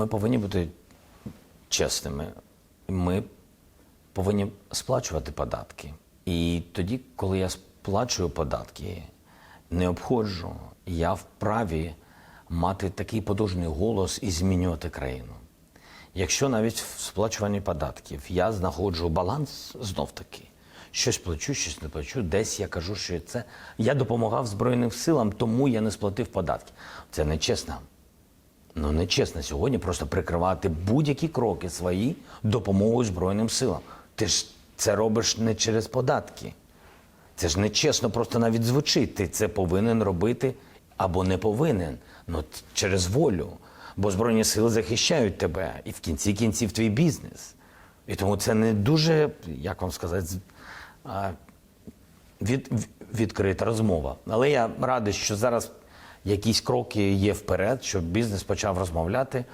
ми повинні бути чесними. Ми повинні сплачувати податки. І тоді, коли я сплачую податки, не обходжу, я вправі мати такий потужний голос і змінювати країну. Якщо навіть в сплачуванні податків я знаходжу баланс знов таки, щось плачу, щось не плачу, десь я кажу, що це я допомагав Збройним силам, тому я не сплатив податки. Це нечесно. Ну, нечесно сьогодні просто прикривати будь-які кроки свої допомогою Збройним силам. Ти ж це робиш не через податки. Це ж нечесно просто навіть звучить. Ти це повинен робити або не повинен. Ну, через волю. Бо Збройні сили захищають тебе і в кінці кінців твій бізнес. І тому це не дуже, як вам сказати, від, відкрита розмова. Але я радий, що зараз якісь кроки є вперед, щоб бізнес почав розмовляти.